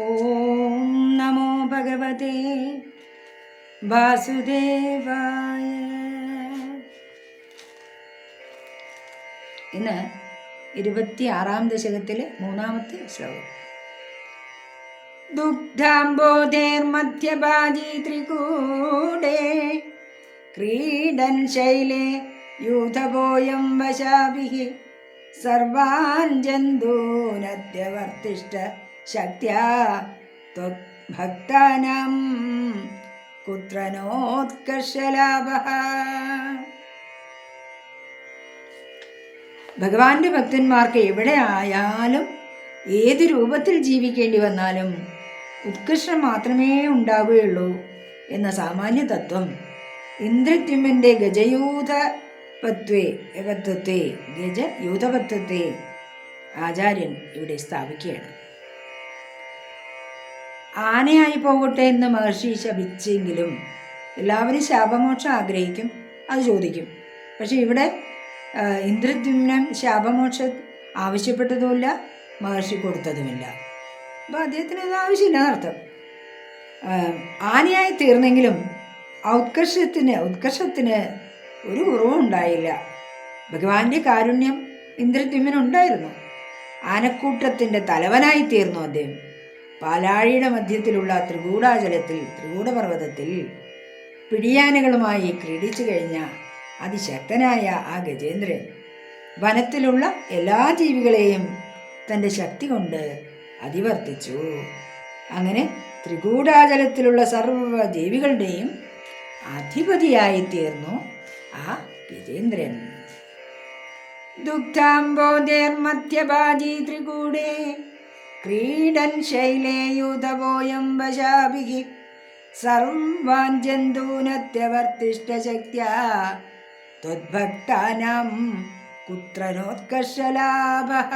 ഓം നമോ ഭഗവതേ വാസുദേവായ. ഇന്ന് ഇരുപത്തിയാറാം ദശകത്തിലെ മൂന്നാമത്തെ ശ്ലോകം. ദുഗ്ധാംബോധേർമധ്യഭാജി ത്രികൂടേ ക്രീഡൻ ശൈലേ യൂഥബോയം വശാഭിः സർവാൻ ജന്തൂനദ്യവർത്തിഷ്ട ശക്ത്യാ കുത്ര നോത്കർഷലാഭ ഭഗവാന്റെ ഭക്തന്മാർക്ക് എവിടെ ആയാലും ഏത് രൂപത്തിൽ ജീവിക്കേണ്ടി വന്നാലും ഉത്കർഷം മാത്രമേ ഉണ്ടാവുകയുള്ളൂ എന്ന സാമാന്യ തത്വം. ഇന്ദ്രദ്യുമ്നന്റെ ഗജയൂഥപത്വേ പത്വത്തെ ഗജയൂഥപത്വത്തെ ആചാര്യൻ ഇവിടെ സ്ഥാപിക്കുകയാണ്. ആനയായി പോകട്ടെ എന്ന് മഹർഷി ശപിച്ചെങ്കിലും എല്ലാവരും ശാപമോക്ഷം ആഗ്രഹിക്കും അത് ചോദിക്കും. പക്ഷെ ഇവിടെ ഇന്ദ്രദ്യുമ്നം ശാപമോക്ഷ ആവശ്യപ്പെട്ടതുമില്ല മഹർഷി കൊടുത്തതുമില്ല. അപ്പോൾ അദ്ദേഹത്തിന് അത് ആവശ്യമില്ല എന്നർത്ഥം. ആനയായി തീർന്നെങ്കിലും ഔത്കർഷത്തിന് ഉത്കർഷത്തിന് ഒരു കുറവും ഉണ്ടായില്ല. ഭഗവാന്റെ കാരുണ്യം ഇന്ദ്രദ്യുമ്നുണ്ടായിരുന്നു ആനക്കൂട്ടത്തിന്റെ തലവനായി തീർന്നു അദ്ദേഹം. പാലാഴിയുടെ മധ്യത്തിലുള്ള ത്രികൂടാചലത്തിൽ ത്രികൂടപർവതത്തിൽ പിടിയാനകളുമായി ക്രീഡിച്ചു കഴിഞ്ഞ അതിശക്തനായ ആ ഗജേന്ദ്രൻ വനത്തിലുള്ള എല്ലാ ജീവികളെയും തന്റെ ശക്തി കൊണ്ട് അതിവർത്തിച്ചു. അങ്ങനെ ത്രികൂടാചലത്തിലുള്ള സർവ ജീവികളുടെയും അധിപതിയായി തീർന്നു ആ ഗജേന്ദ്രൻ. ദുഗ്ധാംബോധേർമധ്യഭാജി ത്രികൂടേ ക്രീഡൻ ശൈലേ യൂതപോയം വശാഭിः സർവാൻ ജന്തൂനത്യവർത്തിഷ്ട ശക്ത്യാ. ത്വദ്ഭക്താനാം കുത്രനോത്കർഷലാഭः